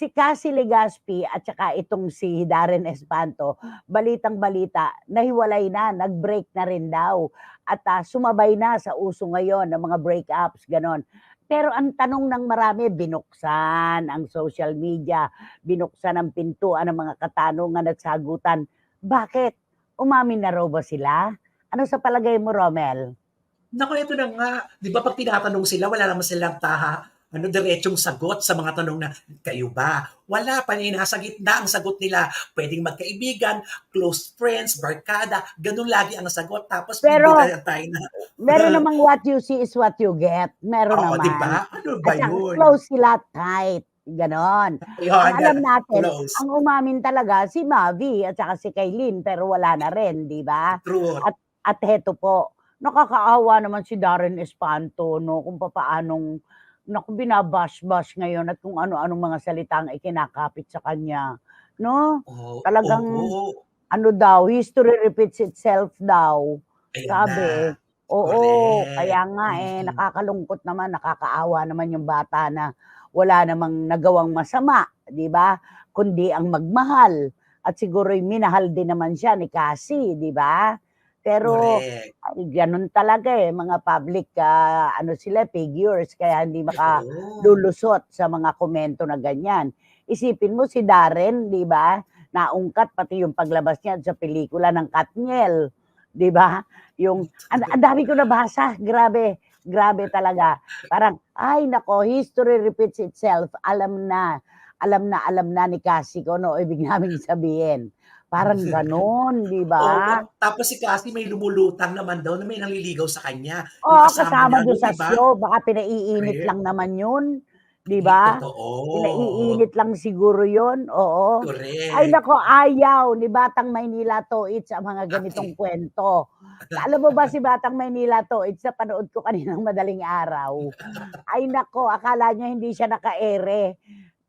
si Cassie Legaspi at saka itong si Darren Espanto, balitang-balita, nahiwalay na, nag-break na rin daw. At ah, sumabay na sa uso ngayon ng mga breakups, ganon. Pero ang tanong ng marami, binuksan ang social media, binuksan ang pintuan ng mga katanungan at sagutan. Bakit? Umamin na raw ba sila? Ano sa palagay mo, Romel? Naku, ito na nga. Di ba pag tinatanong sila, wala naman silang taha, ano, diretsong sagot sa mga tanong na, kayo ba? Wala pa na nasa gitna ang sagot nila. Pwedeng magkaibigan, close friends, barkada, ganun lagi ang sagot. Tapos, Pero- tayo na, Meron namang what you see is what you get. Meron oo, naman. di ba? Ano ba At yun? close sila tight. Ganon. Ang alam natin, close. ang umamin talaga si Mavi at saka si Kaylin pero wala na rin, di ba? Truth. At heto po, nakakaawa naman si Darren Espanto, no, kung papaanong, naku, binabash-bash ngayon at kung ano-anong mga salitang ikinakapit sa kanya. No? Oo, talagang- oo. Ano daw, history repeats itself daw. Ayan Sabi, na. oo, Correct. kaya nga eh, nakakalungkot naman, nakakaawa naman yung bata na wala namang nagawang masama, di ba? Kundi ang magmahal. At siguro minahal din naman siya ni Cassie, di ba? Pero Correct. ay, ganun talaga eh, mga public, ah, ano sila, figures, kaya hindi makalulusot sa mga komento na ganyan. Isipin mo si Darren, di ba? Naungkat pati yung paglabas niya sa pelikula ng Katniel, di ba? Yung, ang, ang dami ko nabasa, grabe, grabe talaga. Parang, ay nako, history repeats itself. Alam na, alam na, alam na ni Cassie ko, no, ibig namin sabihin. Parang ganon, di ba? Oo, tapos si Cassie may lumulutang naman daw na may nanliligaw sa kanya. Oo, kasama niya, doon sa di ba? show. Baka pinaiinit Correct. lang naman yun. Di ba? Totoo. Pinaiinit lang siguro yun. Oo. Correct. Ay nako, ayaw ni Batang Maynila Toit sa mga ganitong kwento. Alam mo ba si Batang Maynila Toit sa panood ko kaninang madaling araw? Ay nako, akala niya hindi siya naka-ere.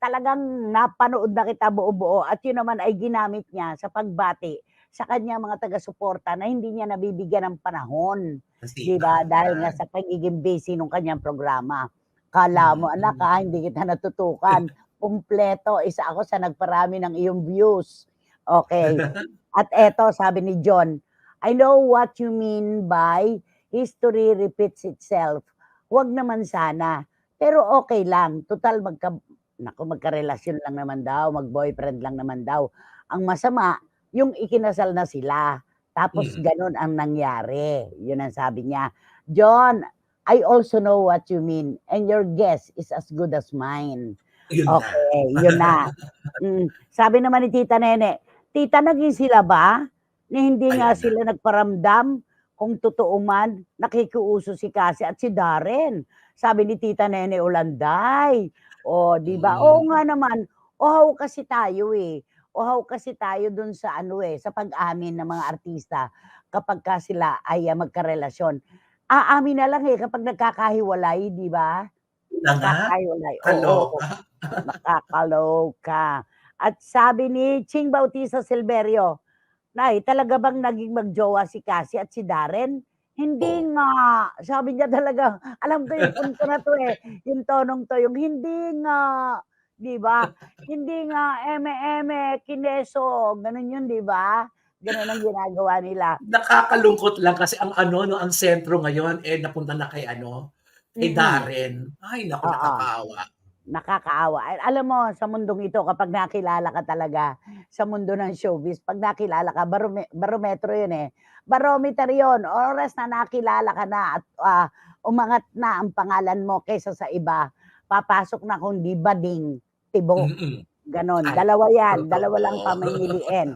Talagang napanood na kita buo-buo at yun naman ay ginamit niya sa pagbati sa kanya mga taga-suporta na hindi niya nabibigyan ng panahon. Di ba? Dahil nga sa pagiging busy ng kanyang programa. Kala mo, Mm. anak ha, hindi kita natutukan. Kumpleto, isa ako sa nagparami ng iyong views. Okay. At eto, sabi ni John, I know what you mean by history repeats itself. Huwag naman sana. Pero okay lang. Total, magka, naku, magkarelasyon lang naman daw, mag-boyfriend lang naman daw. Ang masama, yung ikinasal na sila. Tapos Mm. ganun ang nangyari. Yun ang sabi niya. John, I also know what you mean and your guess is as good as mine. Yun na. Okay, yun na. Mm, sabi naman ni Tita Nene, Tita, naging sila ba? Ni hindi nga Ayan na. sila nagparamdam kung totoo man, nakikiuso si Cassie at si Darren. Sabi ni Tita Nene Ulanday. O, di ba? Mm. Oo nga naman. Ohaw kasi tayo eh. Ohaw kasi tayo dun sa ano eh, sa pag-amin ng mga artista kapag ka sila ay ah, magkarelasyon. Aamin na lang eh kapag nagkakahiwalay, di ba? Nagkakahiwalay. Oo. Kaloka. Nakakaloka. At sabi ni Ching Bautista Silverio, Nay, talaga bang naging magjowa si Cassie at si Darren? Hindi nga. Sabi niya talaga, alam ko yung punto na to eh. Yung tonong to, yung hindi nga. Di ba? hindi nga, eme-eme, kineso. Ganun yun, di ba? Ganun ang ginagawa nila. Nakakalungkot lang kasi ang ano, no, ang sentro ngayon, eh, napunta na kay ano, kay Mhm. Darren. Ay, naku, Oo. Nakakaawa. Alam mo, sa mundong ito, kapag nakilala ka talaga sa mundo ng showbiz, pag nakilala ka, barome- barometro yun eh. Barometer yun. Oras na nakilala ka na at ah, umangat na ang pangalan mo kaysa sa iba, papasok na kung di bading, tibo. Ganon. Dalawa yan. Dalawa lang pamimiliin.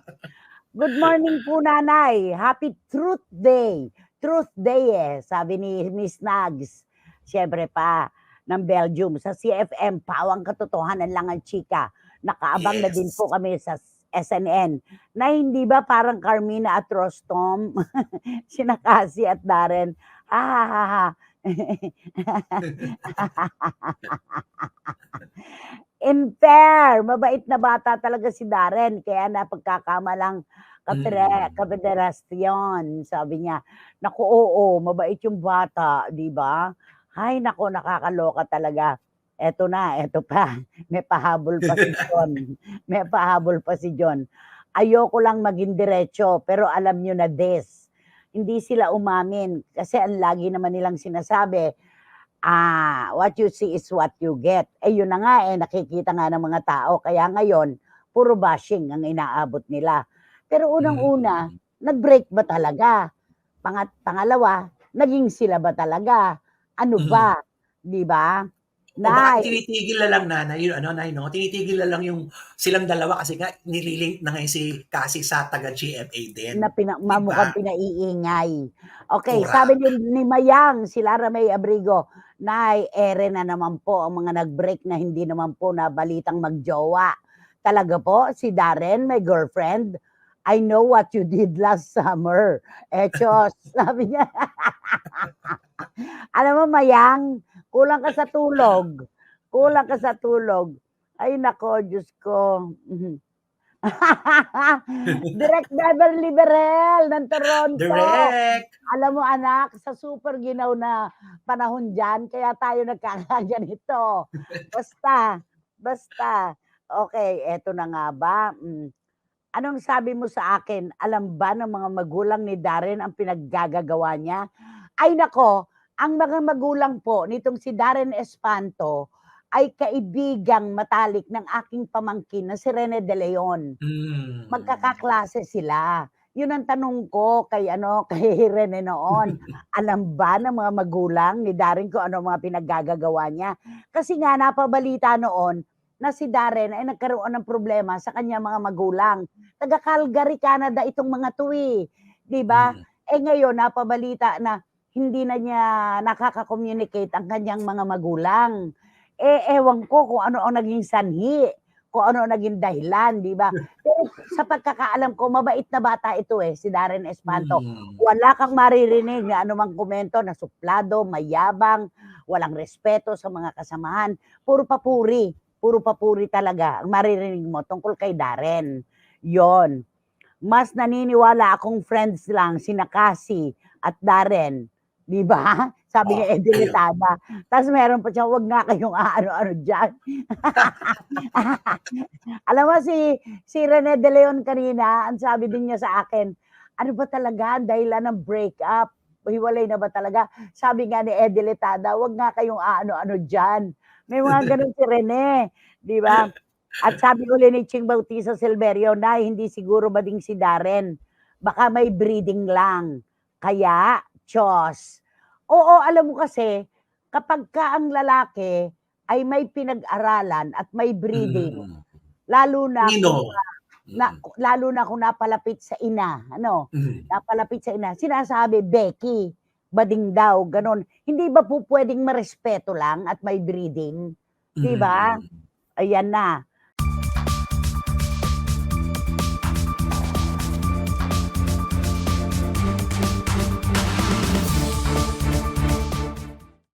Good morning po, nanay. Happy Truth Day. Truth Day eh, sabi ni Miss Nags. Siyempre pa, ng Belgium. Sa CFM, pawang katotohanan lang ang chika. Nakaabang na din Yes. po kami sa SNN. Na hindi ba parang Carmina at Rostom? Sina Cassie at Darren. Ha ha ha ha. In fair, mabait na bata talaga si Darren. Kaya napagkakamalang kapere, Mm. kapederasyon, sabi niya. Naku, oo, mabait yung bata, di ba? Ay, nako, nakakaloka talaga. Eto na, eto pa, may pahabol pa si John. May pahabol pa si John. Ayoko lang maging diretso, pero alam nyo na this. Hindi sila umamin kasi ang lagi naman nilang sinasabi, ah, what you see is what you get. Eh yun na nga eh, nakikita nga ng mga tao. Kaya ngayon, puro bashing ang inaabot nila. Pero unang-una, nag-break ba talaga? Pangat, pangalawa, naging sila ba talaga? Ano ba? Di ba? O baka tinitigil na lang nanay yung ano, nay, no? Tinitigil na lang yung silang dalawa kasi nga nililink na ngayon si Cassie sa taga GMA din. na pina, Di mamukhang pinaiingay. Okay, Correct. sabi ni, ni Mayang, si Lara May Abrigo, Nay, ere na naman po ang mga nag-break na hindi naman po na balitang magjowa. Talaga po, si Darren, my girlfriend, I know what you did last summer. Eh, Chos, sabi niya. Alam mo, Mayang, kulang ka sa tulog. Kulang ka sa tulog. Ay, nako, Diyos ko. Direct Beverly Berel ng Toronto. Direct! Alam mo anak, sa super ginaw na panahon dyan, kaya tayo nagkakaganito. Basta, basta. Okay, eto na nga ba? Mm. Anong sabi mo sa akin? Alam ba ng mga magulang ni Darren ang pinaggagagawa niya? Ay nako, ang mga magulang po nitong si Darren Espanto ay kaibigang matalik ng aking pamangkin na si Rene De Leon Mm. magkakaklase sila. Yun ang tanong ko kay ano kay Rene noon. Alam ba ng mga magulang ni Darren kung ano mga pinaggagawa niya? Kasi nga napabalita noon na si Darren ay nagkaroon ng problema sa kanya mga magulang. Taga Calgary, Canada itong mga tuwi. 'Di ba? Mm. Eh ngayon napabalita na hindi na niya nakaka-communicate ang kanyang mga magulang. Eh ewan ko kung ano ang naging sanhi, kung ano ang naging dahilan, 'di ba? Pero sa pagkakaalam ko, mabait na bata ito eh, si Darren Espanto. Mm. Wala kang maririnig na anumang komento na suplado, mayabang, walang respeto sa mga kasamahan. Puro papuri, puro papuri talaga ang maririnig mo tungkol kay Darren. Yon. Mas naniniwala akong friends lang, si Nakasi at Darren. Di ba? Sabi ni Oh, Eddie ayun. Litada. Tapos meron pa siya, wag nga kayong ano-ano dyan. Alam mo si si Rene De Leon kanina, ang sabi din niya sa akin, ano ba talaga ang dahilan ng breakup? Hiwalay na ba talaga? Sabi nga ni Eddie Litada, wag nga kayong ano-ano dyan. May mga ganun si Rene, di ba? At sabi uli ni Ching Bautista Silverio na hindi siguro ba ding si Darren. Baka may breeding lang. Kaya, Diyos. Oo, alam mo kasi, kapag ka ang lalaki ay may pinag-aralan at may breeding, Mm. lalo na Nino. kung, na, lalo na kung napalapit sa ina, ano, Mm. napalapit sa ina, sinasabi, Becky, bading daw, ganon. Hindi ba po pwedeng marespeto lang at may breeding? Di ba? Mm. Ayan na.